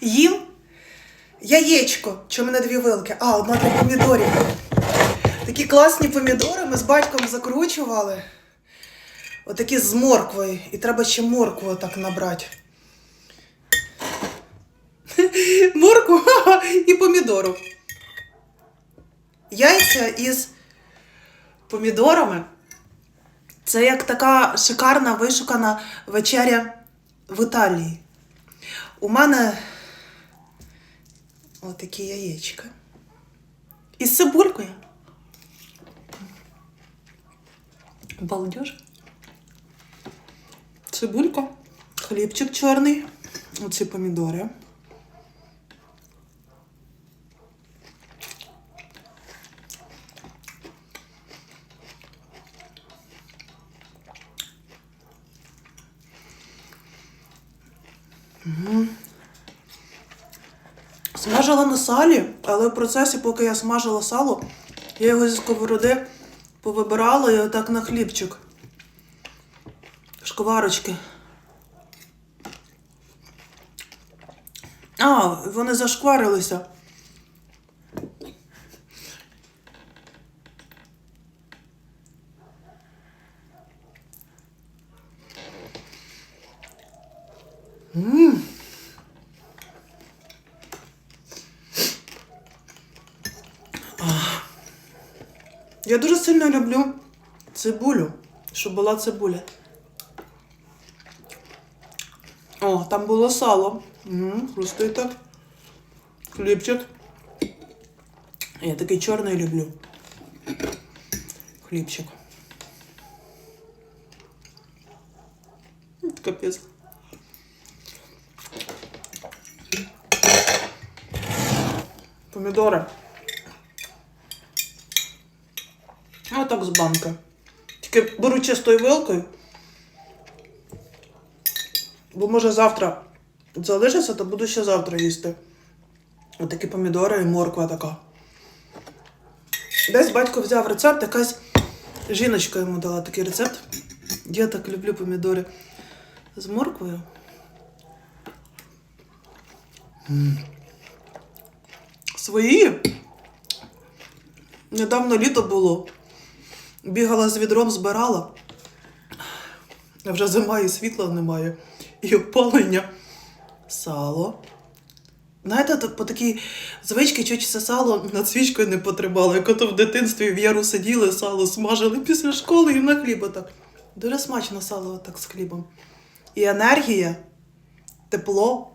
їм яєчко. Чи мене дві вилки? А, одна для помідорів. Такі класні помідори ми з батьком закручували. Отакі з морквою. І треба ще моркву так набрати. Моркву і помідору. Яйця із помідорами. Це як така шикарна вишукана вечеря в Італії. У мене отакі яєчка. Із цибулькою. Балдеж. Цибулька, хлібчик чорний, оці помідори. Смажила на салі, але в процесі, поки я смажила сало, я його зі сковороди повибирала і отак на хлібчик. Шкварочки. А, вони зашкварилися. Мм. Я дуже сильно люблю цибулю, щоб була цибуля. О, там було сало. Хрустить так. Хлібчик. Я такий чорний люблю. Хлібчик. Капець. Помідори. А так з банки. Тільки беру чистою вилкою. Бо може завтра залишиться, то буду ще завтра їсти. Отакі помідори і морква така. Десь батько взяв рецепт, якась жіночка йому дала такий рецепт. Я так люблю помідори з морквою. Свої. Недавно літо було. Бігала з відром, збирала. Вже зима і світла немає. І опалення. Сало. Знаєте, по такій звичці чуть сало над свічкою не потребало. Як ото в дитинстві в яру сиділи, сало смажили після школи і на хліб отак. Дуже смачно сало так з хлібом. І енергія, тепло.